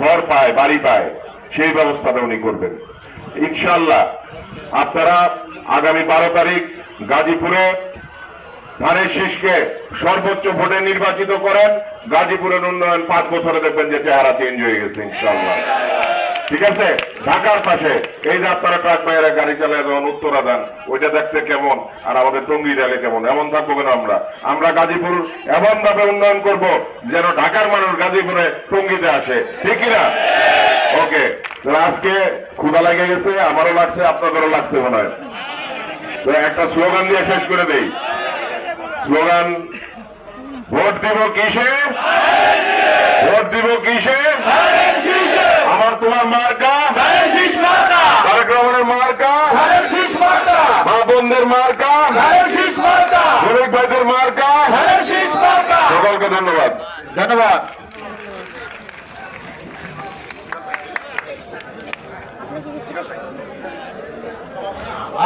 ঘর পায়, বাড়ি পায়, সেই ব্যবস্থাটা উনি করবেন। ইনশাল্লাহ আপনারা আগামী বারো তারিখ গাজীপুরে ধানের শীষকে সর্বোচ্চ ভোটে নির্বাচিত করেন। গাজীপুরের উন্নয়ন পাঁচ বছরে দেখবেন যে চেহারা চেঞ্জ হয়ে গেছে ইনশাল্লাহ ঠিক আছে? ঢাকার পাশে। এই যে আপনারা ট্রাক ভাইয়েরা গাড়ি চালায় যখন উত্তরা দেন ওইটা দেখতে কেমন? আর আমাদের টঙ্গি রেলে কেমন? এমন থাকব কেন আমরা? আমরা গাজীপুর এমন ভাবে উন্নয়ন করব যেন ঢাকার মানুষ গাজীপুরে টঙ্গিতে আসে। ঠিক না ওকে। আজকে ক্ষুদা লেগে গেছে, আমারও লাগছে, আপনাদেরও লাগছে মনে হয়। তো একটা স্লোগান দিয়ে শেষ করে দেই। স্লোগান, ভোট দিব কিসে? ভোট দিব কিসে? మార్గ కార్యక్రమణ మార్గ మా బంధుర్ మార్గ গরিব ভাইদের মার্গ সকলকে ধন্যবাদ ধন্যবাদ Thank you.